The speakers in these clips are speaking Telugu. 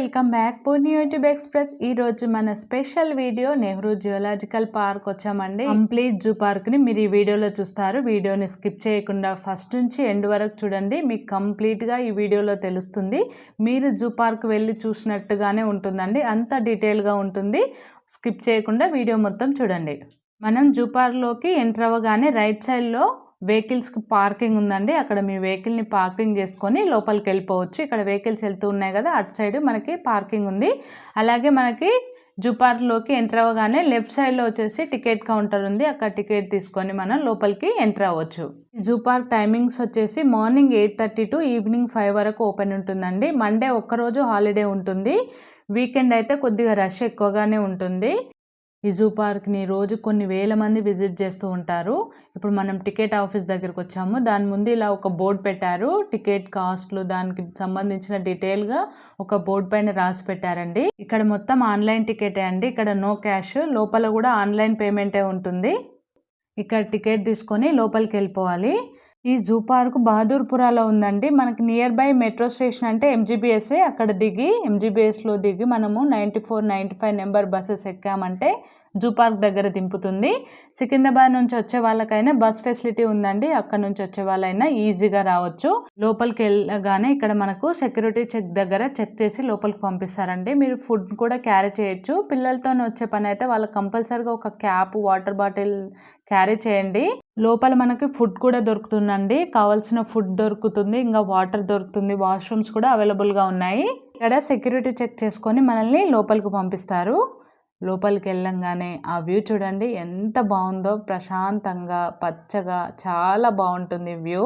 Welcome back. Purni YouTube express. ఈ రోజు మన special video Nehru geological park వచ్చామండి. కంప్లీట్ జూ పార్క్ని మీరు ఈ వీడియోలో చూస్తారు. వీడియోని స్కిప్ చేయకుండా ఫస్ట్ నుంచి ఎండ్ వరకు చూడండి. మీకు కంప్లీట్గా ఈ వీడియోలో తెలుస్తుంది. మీరు జూ పార్క్ వెళ్ళి చూసినట్టుగానే ఉంటుందండి. అంత డీటెయిల్గా ఉంటుంది. స్కిప్ చేయకుండా వీడియో మొత్తం చూడండి. మనం జూ పార్క్లోకి ఎంటర్ అవ్వగానే రైట్ సైడ్లో వెహికల్స్కి పార్కింగ్ ఉందండి. అక్కడ మీ వెహికల్ని పార్కింగ్ చేసుకొని లోపలికి వెళ్ళిపోవచ్చు ఇక్కడ వెహికల్స్ వెళ్తూ ఉన్నాయి కదా అటు సైడ్ మనకి పార్కింగ్ ఉంది. అలాగే మనకి జూ పార్క్లోకి ఎంటర్ అవ్వగానే లెఫ్ట్ సైడ్లో వచ్చేసి టికెట్ కౌంటర్ ఉంది. అక్కడ టికెట్ తీసుకొని మనం లోపలికి ఎంటర్ అవ్వచ్చు. జూ పార్క్ టైమింగ్స్ వచ్చేసి morning eight thirty to evening five వరకు ఓపెన్ ఉంటుందండి. మండే ఒక్కరోజు హాలిడే ఉంటుంది. వీకెండ్ అయితే కొద్దిగా రష్ ఎక్కువగానే ఉంటుంది. ఈ జూ పార్క్ని రోజు కొన్ని వేల మంది విజిట్ చేస్తూ ఉంటారు. ఇప్పుడు మనం టికెట్ ఆఫీస్ దగ్గరికి వచ్చాము. దాని ముందు ఇలా ఒక బోర్డు పెట్టారు. టికెట్ కాస్ట్లు దానికి సంబంధించిన డీటెయిల్గా ఒక బోర్డు పైన రాసి పెట్టారండి. ఇక్కడ మొత్తం ఆన్లైన్ టికెటే అండి. ఇక్కడ నో క్యాష్ లోపల కూడా ఆన్లైన్ పేమెంటే ఉంటుంది. ఇక్కడ టికెట్ తీసుకొని లోపలికి వెళ్ళిపోవాలి. ఈ జూ పార్క్ బహదూర్పురాలో ఉందండి. మనకి నియర్ బై మెట్రో స్టేషన్ అంటే ఎంజీబీఎస్ఏ అక్కడ దిగి ఎంజీబీఎస్లో దిగి మనము ninety four ninety five number buses ఎక్కామంటే zoo park దగ్గర దింపుతుంది. సికింద్రాబాద్ నుంచి వచ్చే వాళ్ళకైనా బస్ ఫెసిలిటీ ఉందండి. అక్కడ నుంచి వచ్చే వాళ్ళైనా ఈజీగా రావచ్చు. లోపలికి వెళ్ళగానే ఇక్కడ మనకు సెక్యూరిటీ చెక్ దగ్గర చెక్ చేసి లోపలికి పంపిస్తారండి. మీరు ఫుడ్ కూడా క్యారీ చేయొచ్చు. పిల్లలతో వచ్చే పని అయితే వాళ్ళకి కంపల్సరీగా ఒక క్యాప్ వాటర్ బాటిల్ క్యారీ చేయండి. లోపల మనకి ఫుడ్ కూడా దొరుకుతుందండి. కావాల్సిన ఫుడ్ దొరుకుతుంది. ఇంకా వాటర్ దొరుకుతుంది. వాష్రూమ్స్ కూడా అవైలబుల్గా ఉన్నాయి. ఇక్కడ సెక్యూరిటీ చెక్ చేసుకొని మనల్ని లోపలికి పంపిస్తారు. లోపలికి వెళ్ళంగానే ఆ వ్యూ చూడండి ఎంత బాగుందో ప్రశాంతంగా పచ్చగా చాలా బాగుంటుంది వ్యూ.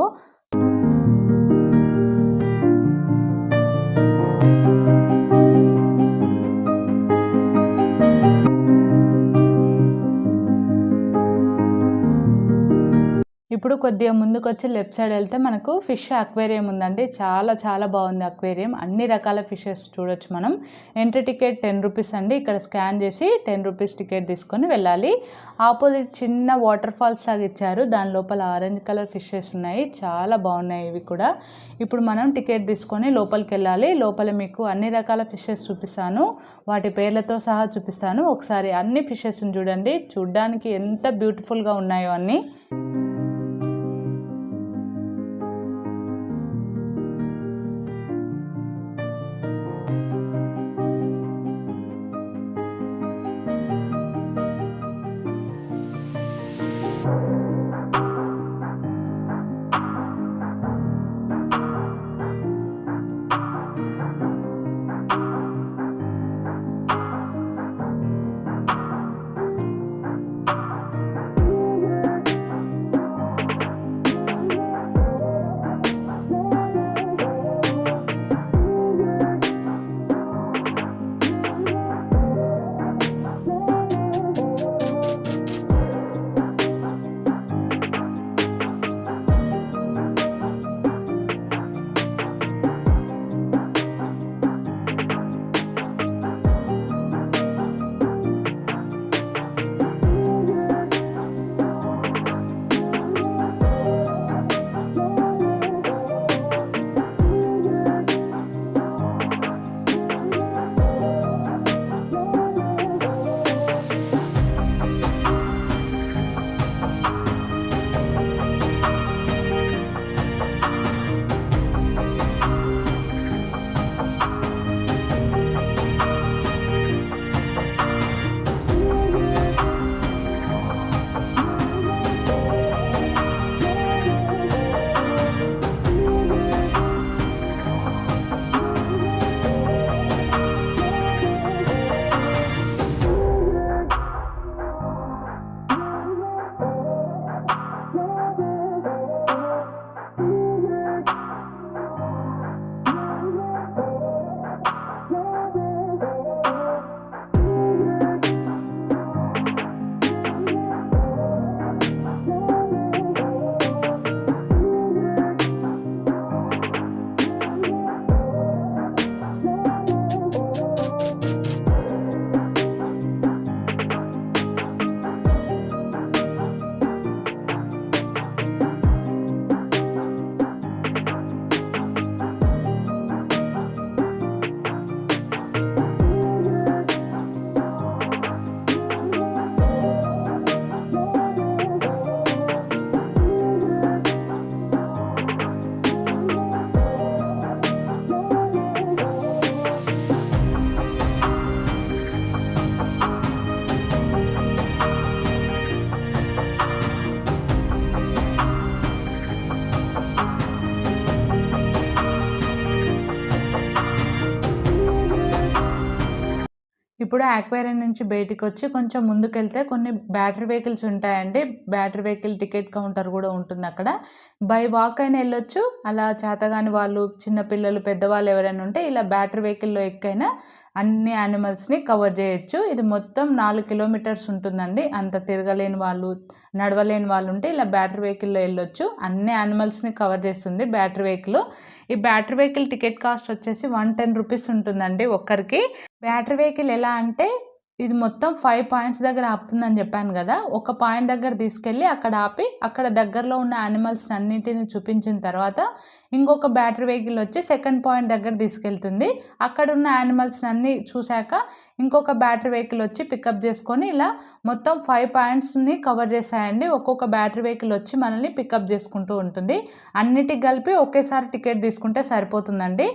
ఇప్పుడు కొద్దిగా ముందుకు వచ్చి లెఫ్ట్ సైడ్ వెళ్తే మనకు ఫిష్ అక్వేరియం ఉందండి. చాలా చాలా బాగుంది అక్వేరియం అన్ని రకాల ఫిషెస్ చూడొచ్చు మనం. ఎంట్రీ టికెట్ టెన్ రూపీస్ అండి. ఇక్కడ స్కాన్ చేసి టెన్ రూపీస్ టికెట్ తీసుకొని వెళ్ళాలి. ఆపోజిట్ చిన్న వాటర్ ఫాల్స్ లాగా ఇచ్చారు. దాని లోపల ఆరెంజ్ కలర్ ఫిషెస్ ఉన్నాయి. చాలా బాగున్నాయి ఇవి కూడా. ఇప్పుడు మనం టికెట్ తీసుకొని లోపలికి వెళ్ళాలి. లోపల మీకు అన్ని రకాల ఫిషెస్ చూపిస్తాను. వాటి పేర్లతో సహా చూపిస్తాను. ఒకసారి అన్ని ఫిషెస్ని చూడండి. చూడ్డానికి ఎంత బ్యూటిఫుల్గా ఉన్నాయో అన్నీ. ఇప్పుడు ఆక్వేరియం నుంచి బయటికి వచ్చి కొంచెం ముందుకెళ్తే కొన్ని బ్యాటరీ వెహికల్స్ ఉంటాయండి. బ్యాటరీ వెహికల్ టికెట్ కౌంటర్ కూడా ఉంటుంది అక్కడ. బై వాక్ అయినా వెళ్ళొచ్చు. అలా చేతగాని వాళ్ళు చిన్నపిల్లలు పెద్దవాళ్ళు ఎవరైనా ఉంటే ఇలా బ్యాటరీ వెహికల్లో ఎక్కైనా అన్ని యానిమల్స్ని కవర్ చేయొచ్చు. ఇది మొత్తం నాలుగు కిలోమీటర్స్ ఉంటుందండి. అంత తిరగలేని వాళ్ళు నడవలేని వాళ్ళు ఉంటే ఇలా బ్యాటరీ వెహికల్లో వెళ్ళొచ్చు. అన్ని యానిమల్స్ని కవర్ చేస్తుంది బ్యాటరీ వెహికల్. ఈ బ్యాటరీ వెహికల్ టికెట్ కాస్ట్ వచ్చేసి వన్ టెన్ రూపీస్ ఉంటుందండి ఒక్కరికి. బ్యాటరీ వెహికల్ ఎలా అంటే ఇది మొత్తం ఫైవ్ పాయింట్స్ దగ్గర ఆపుతుందని చెప్పాను కదా ఒక పాయింట్ దగ్గర తీసుకెళ్ళి అక్కడ ఆపి అక్కడ దగ్గరలో ఉన్న యానిమల్స్ అన్నింటిని చూపించిన తర్వాత ఇంకొక బ్యాటరీ వెహికల్ వచ్చి సెకండ్ పాయింట్ దగ్గర తీసుకెళ్తుంది. అక్కడ ఉన్న యానిమల్స్ అన్నీ చూశాక ఇంకొక బ్యాటరీ వెహికల్ వచ్చి పికప్ చేసుకొని ఇలా మొత్తం ఫైవ్ పాయింట్స్ని కవర్ చేశాయండి ఒక్కొక్క బ్యాటరీ వెహికల్ వచ్చి మనల్ని పికప్ చేసుకుంటూ ఉంటుంది. అన్నిటికి కలిపి ఒకేసారి టికెట్ తీసుకుంటే సరిపోతుందండి.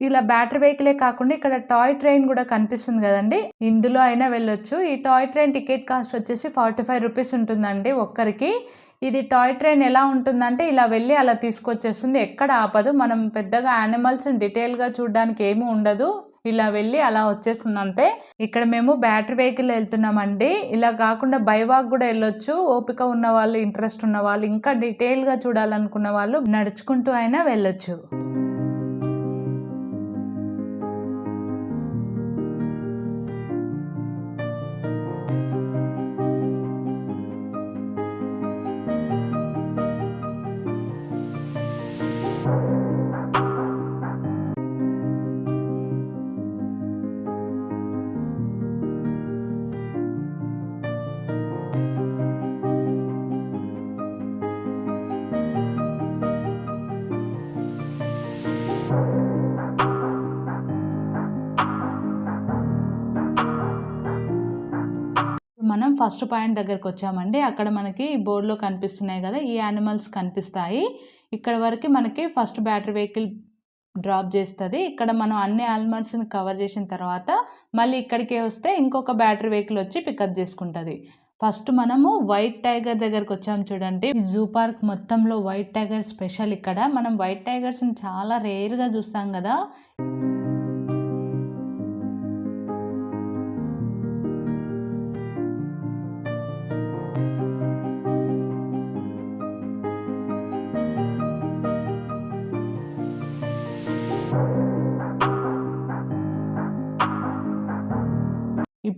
ఇలా బ్యాటరీ వెహికలే కాకుండా ఇక్కడ టాయ్ ట్రైన్ కూడా కనిపిస్తుంది కదండి. ఇందులో అయినా వెళ్ళొచ్చు. ఈ టాయ్ ట్రైన్ టికెట్ కాస్ట్ వచ్చేసి ఫార్టీ ఫైవ్ రూపీస్ ఉంటుందండి ఒక్కరికి. ఇది టాయ్ ట్రైన్ ఎలా ఉంటుందంటే ఇలా వెళ్ళి అలా తీసుకొచ్చేస్తుంది. ఎక్కడ ఆపదు. మనం పెద్దగా యానిమల్స్ని డీటెయిల్గా చూడడానికి ఏమీ ఉండదు. ఇలా వెళ్ళి అలా వచ్చేస్తుంది అంతే. ఇక్కడ మేము బ్యాటరీ వెహికల్ వెళ్తున్నామండి. ఇలా కాకుండా బైవాక్ కూడా వెళ్ళొచ్చు. ఓపిక ఉన్న వాళ్ళు ఇంట్రెస్ట్ ఉన్న వాళ్ళు ఇంకా డీటెయిల్గా చూడాలనుకున్న వాళ్ళు నడుచుకుంటూ అయినా వెళ్ళొచ్చు. ఫస్ట్ పాయింట్ దగ్గరికి వచ్చామండి. అక్కడ మనకి బోర్డులో కనిపిస్తున్నాయి కదా ఈ యానిమల్స్ కనిపిస్తాయి. ఇక్కడ వరకు మనకి ఫస్ట్ బ్యాటరీ వెహికల్ డ్రాప్ చేస్తుంది. ఇక్కడ మనం అన్ని యానిమల్స్ని కవర్ చేసిన తర్వాత మళ్ళీ ఇక్కడికే వస్తే ఇంకొక బ్యాటరీ వెహికల్ వచ్చి పికప్ చేసుకుంటుంది. ఫస్ట్ మనము వైట్ టైగర్ దగ్గరకు వచ్చాము చూడండి. జూ పార్క్ మొత్తంలో వైట్ టైగర్ స్పెషల్ ఇక్కడ. మనం వైట్ టైగర్స్ని చాలా రేర్గా చూస్తాం కదా.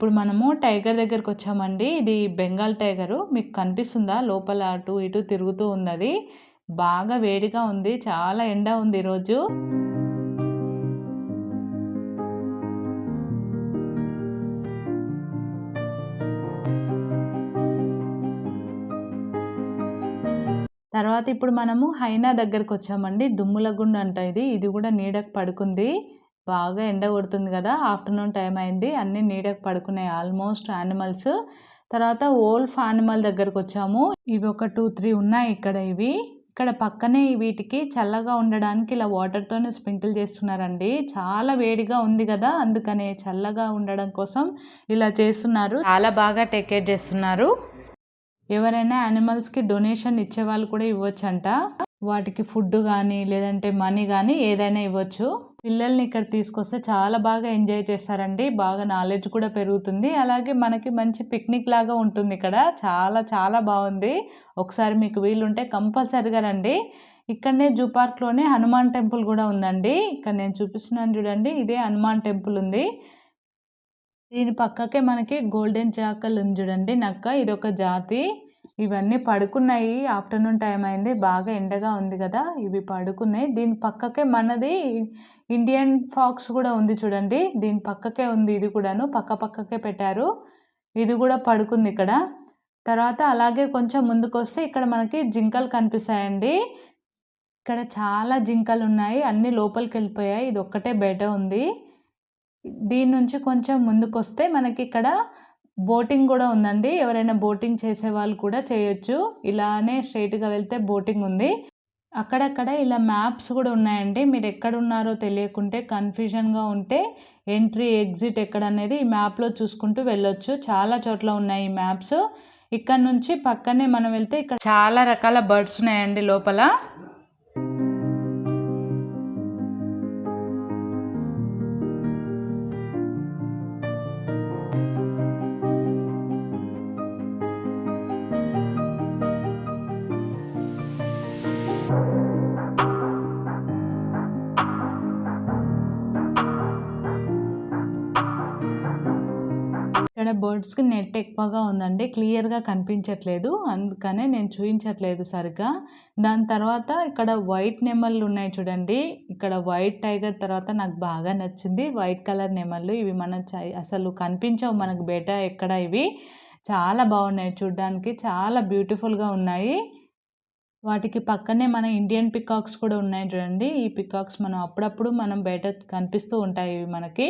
ఇప్పుడు మనము టైగర్ దగ్గరకు వచ్చామండి. ఇది బెంగాల్ టైగరు. మీకు కనిపిస్తుందా? లోపల అటు ఇటు తిరుగుతూ ఉన్నది. బాగా వేడిగా ఉంది. చాలా ఎండ ఉంది ఈరోజు. తర్వాత ఇప్పుడు మనము హైనా దగ్గరకు వచ్చామండి. దుమ్ములగుండ అంట ఇది. ఇది కూడా నీడకు పడుకుంది. బాగా ఎండ కొడుతుంది కదా ఆఫ్టర్నూన్ టైం అయింది అన్నీ నీడకు పడుకున్నాయి ఆల్మోస్ట్ యానిమల్స్. తర్వాత ఓల్ఫ్ యానిమల్ దగ్గరకు వచ్చాము. ఇవి ఒక టూ త్రీ ఉన్నాయి ఇక్కడ ఇవి. ఇక్కడ పక్కనే వీటికి చల్లగా ఉండడానికి ఇలా వాటర్తోనే స్ప్రింకిల్ చేస్తున్నారండి. చాలా వేడిగా ఉంది కదా అందుకనే చల్లగా ఉండడం కోసం ఇలా చేస్తున్నారు. చాలా బాగా టేక్ కేర్ చేస్తున్నారు. ఎవరైనా యానిమల్స్కి డొనేషన్ ఇచ్చే వాళ్ళు కూడా ఇవ్వచ్చంట. వాటికి ఫుడ్ కానీ లేదంటే మనీ కానీ ఏదైనా ఇవ్వచ్చు. పిల్లల్ని ఇక్కడ తీసుకొస్తే చాలా బాగా ఎంజాయ్ చేస్తారండి. బాగా నాలెడ్జ్ కూడా పెరుగుతుంది. అలాగే మనకి మంచి పిక్నిక్ లాగా ఉంటుంది ఇక్కడ. చాలా చాలా బాగుంది. ఒకసారి మీకు వీలుంటే కంపల్సరిగా రండి. ఇక్కడనే జూ పార్క్లోనే హనుమాన్ టెంపుల్ కూడా ఉందండి. ఇక్కడ నేను చూపిస్తున్నాను చూడండి. ఇదే హనుమాన్ టెంపుల్ ఉంది. దీని పక్కకే మనకి గోల్డెన్ చాకల్ ఉంది చూడండి. నక్క ఇది ఒక జాతి. ఇవన్నీ పడుకున్నాయి. ఆఫ్టర్నూన్ టైం అయింది. బాగా ఎండగా ఉంది కదా. ఇవి పడుకున్నాయి. దీని పక్కకే మనది ఇండియన్ ఫాక్స్ కూడా ఉంది చూడండి. దీని పక్కకే ఉంది ఇది కూడాను. పక్క పక్కకే పెట్టారు. ఇది కూడా పడుకుంది ఇక్కడ. తర్వాత అలాగే కొంచెం ముందుకు వస్తే ఇక్కడ మనకి జింకలు కనిపిస్తాయండి. ఇక్కడ చాలా జింకలు ఉన్నాయి. అన్నీ లోపలికి వెళ్ళిపోయాయి. ఇది ఒక్కటే బయట ఉంది. దీని నుంచి కొంచెం ముందుకు వస్తే మనకి ఇక్కడ బోటింగ్ కూడా ఉందండి. ఎవరైనా బోటింగ్ చేసే వాళ్ళు కూడా చేయొచ్చు. ఇలానే స్ట్రైట్గా వెళ్తే బోటింగ్ ఉంది. అక్కడక్కడ ఇలా మ్యాప్స్ కూడా ఉన్నాయండి. మీరు ఎక్కడ ఉన్నారో తెలియకుంటే కన్ఫ్యూజన్గా ఉంటే ఎంట్రీ ఎగ్జిట్ ఎక్కడ అనేది ఈ మ్యాప్లో చూసుకుంటూ వెళ్ళొచ్చు. చాలా చోట్ల ఉన్నాయి ఈ మ్యాప్స్. ఇక్కడ నుంచి పక్కనే మనం వెళ్తే ఇక్కడ చాలా రకాల బర్డ్స్ ఉన్నాయండి లోపల. ఎక్కువగా ఉందండి. క్లియర్గా కనిపించట్లేదు. అందుకనే నేను చూపించట్లేదు సరిగ్గా. దాని తర్వాత ఇక్కడ వైట్ నెమళ్ళు ఉన్నాయి చూడండి. ఇక్కడ వైట్ టైగర్ తర్వాత నాకు బాగా నచ్చింది. వైట్ కలర్ నెమళ్ళు ఇవి మన అసలు కనిపించవు మనకు బేట ఎక్కడ ఇవి. చాలా బాగున్నాయి చూడడానికి. చాలా బ్యూటిఫుల్గా ఉన్నాయి. వాటికి పక్కనే మన ఇండియన్ పికాక్స్ కూడా ఉన్నాయి చూడండి. ఈ పికాక్స్ మనం అప్పుడప్పుడు మనం బయట కనిపిస్తూ ఉంటాయి ఇవి మనకి.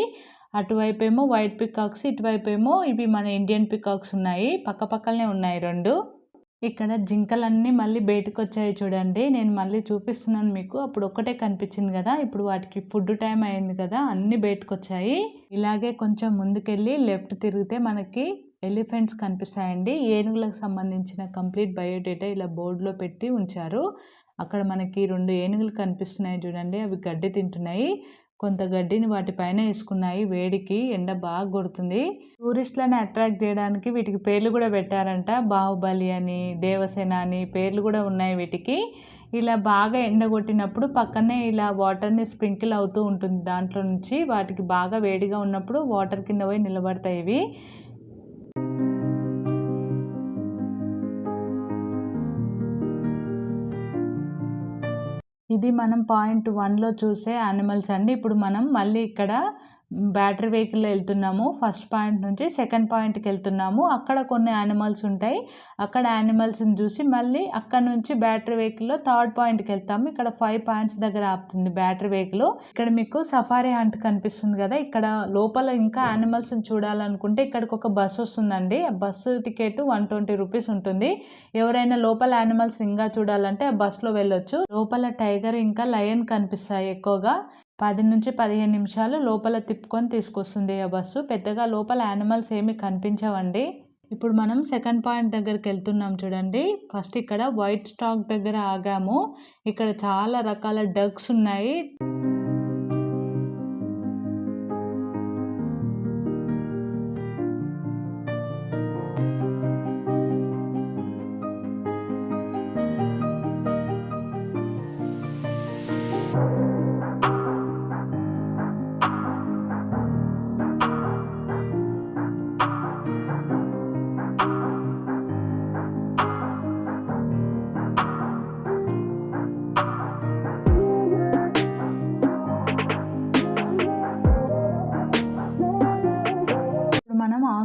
అటువైపు ఏమో వైట్ పికాక్స్ ఇటువైపు ఏమో ఇవి మన ఇండియన్ పికాక్స్ ఉన్నాయి. పక్క పక్కనే ఉన్నాయి రెండు. ఇక్కడ జింకలన్నీ మళ్ళీ బయటకు వచ్చాయి చూడండి. నేను మళ్ళీ చూపిస్తున్నాను మీకు. అప్పుడు ఒక్కటే కనిపించింది కదా. ఇప్పుడు వాటికి ఫుడ్ టైం అయింది కదా. అన్నీ బయటకు వచ్చాయి ఇలాగే కొంచెం ముందుకెళ్ళి లెఫ్ట్ తిరిగితే మనకి ఎలిఫెంట్స్ కనిపిస్తాయండి. ఏనుగులకు సంబంధించిన కంప్లీట్ బయోడేటా ఇలా బోర్డులో పెట్టి ఉంచారు. అక్కడ మనకి రెండు ఏనుగులు కనిపిస్తున్నాయి చూడండి. అవి గడ్డి తింటున్నాయి. కొంత గడ్డిని వాటిపైన వేసుకున్నాయి. వేడికి ఎండ బాగా కొడుతుంది. టూరిస్టులను అట్రాక్ట్ చేయడానికి వీటికి పేర్లు కూడా పెట్టారంట. బాహుబలి అని దేవసేన అని పేర్లు కూడా ఉన్నాయి వీటికి. ఇలా బాగా ఎండ కొట్టినప్పుడు పక్కనే ఇలా వాటర్ని స్ప్రింకిల్ అవుతూ ఉంటుంది. దాంట్లో నుంచి వాటికి బాగా వేడిగా ఉన్నప్పుడు వాటర్ కింద పోయి నిలబడతాయి ఇవి. ఇది మనం పాయింట్ వన్లో చూసే యానిమల్స్ అండి. ఇప్పుడు మనం మళ్ళీ ఇక్కడ బ్యాటరీ వెహికల్ వెళ్తున్నాము. ఫస్ట్ పాయింట్ నుంచి సెకండ్ పాయింట్కి వెళ్తున్నాము. అక్కడ కొన్ని యానిమల్స్ ఉంటాయి. అక్కడ యానిమల్స్ని చూసి మళ్ళీ అక్కడ నుంచి బ్యాటరీ వెహికల్లో థర్డ్ పాయింట్కి వెళ్తాము. ఇక్కడ ఫైవ్ పాయింట్స్ దగ్గర ఆపుతుంది బ్యాటరీ వెహికల్. ఇక్కడ మీకు సఫారీ హంట్ కనిపిస్తుంది కదా. ఇక్కడ లోపల ఇంకా యానిమల్స్ని చూడాలనుకుంటే ఇక్కడికి ఒక బస్సు వస్తుందండి. ఆ bus ticket one twenty rupees ఉంటుంది. ఎవరైనా లోపల యానిమల్స్ ఇంకా చూడాలంటే ఆ బస్సులో వెళ్ళొచ్చు. లోపల టైగర్ ఇంకా లయన్ కనిపిస్తాయి ఎక్కువగా. పది నుంచి పదిహేను నిమిషాలు లోపల తిప్పుకొని తీసుకొస్తుంది ఆ బస్సు. పెద్దగా లోపల యానిమల్స్ ఏమి కనిపించవండి. ఇప్పుడు మనం సెకండ్ పాయింట్ దగ్గరికి వెళ్తున్నాం చూడండి. ఫస్ట్ ఇక్కడ వైట్ స్టాక్ దగ్గర ఆగాము. ఇక్కడ చాలా రకాల డగ్స్ ఉన్నాయి.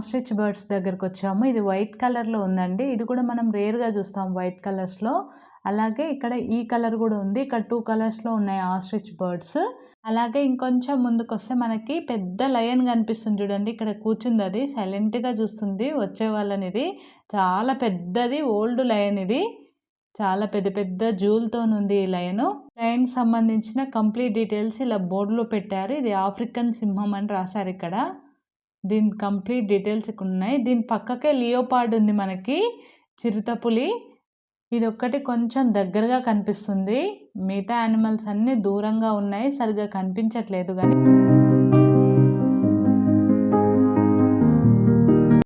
ఆస్ట్రిచ్ బర్డ్స్ దగ్గరకు వచ్చాము. ఇది వైట్ కలర్లో ఉందండి. ఇది కూడా మనం రేర్గా చూస్తాం వైట్ కలర్స్లో. అలాగే ఇక్కడ ఈ కలర్ కూడా ఉంది. ఇక్కడ టూ కలర్స్లో ఉన్నాయి ఆస్ట్రిచ్ బర్డ్స్. అలాగే ఇంకొంచెం ముందుకు వస్తే మనకి పెద్ద లయన్ కనిపిస్తుంది చూడండి. ఇక్కడ కూర్చుంది అది. సైలెంట్గా చూస్తుంది. వచ్చే వాళ్ళని ఇది. చాలా పెద్దది ఓల్డ్ లయన్ ఇది. చాలా పెద్ద పెద్ద జూల్తో ఉంది ఈ లయన్. లయన్ సంబంధించిన కంప్లీట్ డీటెయిల్స్ ఇలా బోర్డులో పెట్టారు. ఇది ఆఫ్రికన్ సింహం అని రాశారు ఇక్కడ. దీని కంప్లీట్ డీటెయిల్స్ ఇక్కడ ఉన్నాయి. దీని పక్కకే లియోపార్డ్ ఉంది మనకి చిరుతపులి ఇది ఒక్కటి కొంచెం దగ్గరగా కనిపిస్తుంది. మిగతా యానిమల్స్ అన్నీ దూరంగా ఉన్నాయి. సరిగ్గా కనిపించట్లేదు కానీ.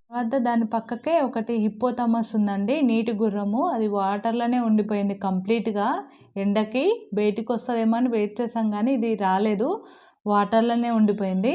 తర్వాత దాని పక్కకే ఒకటి హిప్పోతమస్ ఉందండి. నీటి గుర్రము. అది వాటర్లోనే ఉండిపోయింది కంప్లీట్గా. ఎండకి బయటికి వస్తుందేమో అని వెయిట్ చేసాం కానీ ఇది రాలేదు. వాటర్లోనే ఉండిపోయింది.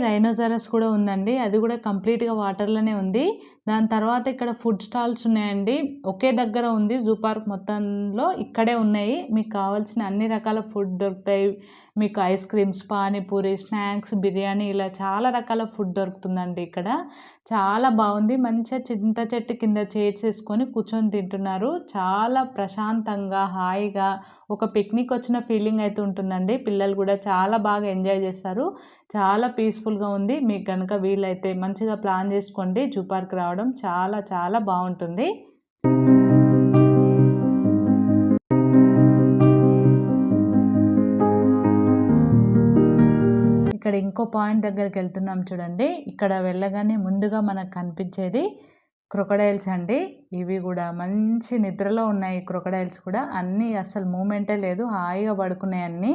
రైనోజరస్ కూడా ఉందండి. అది కూడా కంప్లీట్గా వాటర్లోనే ఉంది. దాని తర్వాత ఇక్కడ ఫుడ్ స్టాల్స్ ఉన్నాయండి. ఒకే దగ్గర ఉంది. జూ పార్క్ మొత్తంలో ఇక్కడే ఉన్నాయి. మీకు కావాల్సిన అన్ని రకాల ఫుడ్ దొరుకుతాయి. మీకు ice creams panipuri snacks biryani ఇలా చాలా రకాల ఫుడ్ దొరుకుతుందండి ఇక్కడ. చాలా బాగుంది. మంచిగా చింత చెట్టు కింద చేసుకొని కూర్చొని తింటున్నారు. చాలా ప్రశాంతంగా హాయిగా ఒక పిక్నిక్ వచ్చిన ఫీలింగ్ అయితే ఉంటుందండి. పిల్లలు కూడా చాలా బాగా ఎంజాయ్ చేస్తారు. చాలా పీస్ఫుల్గా ఉంది. మీకు కనుక వీలైతే మంచిగా ప్లాన్ చేసుకోండి. జూ పార్క్ రావడం చాలా చాలా బాగుంటుంది. ఇక్కడ ఇంకో పాయింట్ దగ్గరికి వెళ్తున్నాం చూడండి. ఇక్కడ వెళ్ళగానే ముందుగా మనకు కనిపించేది క్రొకడైల్స్ అండి. ఇవి కూడా మంచి నిద్రలో ఉన్నాయి క్రొకడైల్స్ కూడా. అన్నీ అసలు మూమెంటే లేదు. హాయిగా పడుకున్నాయి అన్నీ.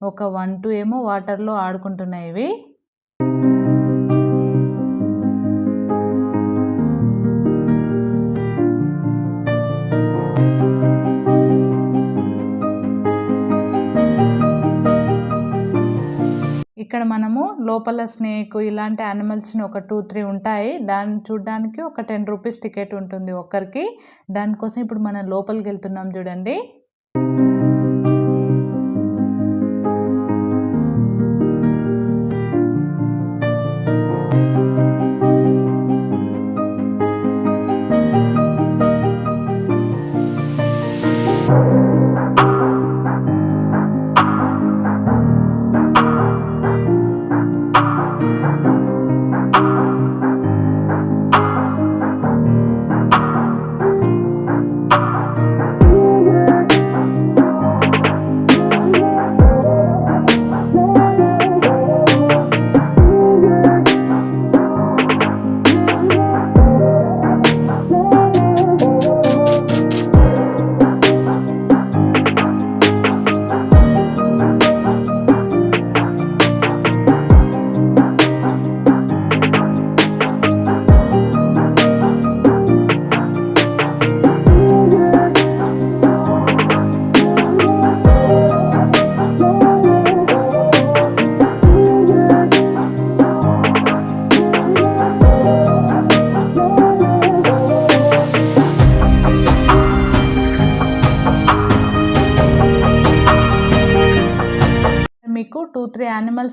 ఒక వన్ టూ ఏమో వాటర్లో ఆడుకుంటున్నాయి ఇవి. ఇక్కడ మనము లోపల స్నేక్ ఇలాంటి యానిమల్స్ని ఒక టూ త్రీ ఉంటాయి. దాన్ని చూడడానికి ఒక టెన్ రూపీస్ టికెట్ ఉంటుంది ఒక్కరికి. దానికోసం ఇప్పుడు మనం లోపలికి వెళ్తున్నాం చూడండి.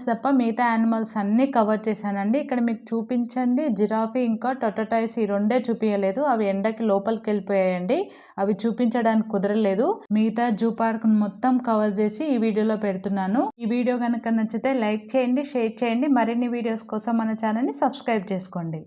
యానిమల్స్ తప్ప మిగతా యానిమల్స్ అన్నీ కవర్ చేశానండి. ఇక్కడ మీకు చూపించండి. జిరాఫీ ఇంకా టొటటైస్ ఈ రెండే చూపించలేదు అవి ఎండకి లోపలికి వెళ్ళిపోయాయండి. అవి చూపించడానికి కుదరలేదు. మిగతా జూ పార్క్ మొత్తం కవర్ చేసి ఈ వీడియోలో పెడుతున్నాను. ఈ వీడియో కనుక నచ్చితే లైక్ చేయండి షేర్ చేయండి. మరిన్ని వీడియోస్ కోసం మన ఛానల్ని సబ్స్క్రైబ్ చేసుకోండి.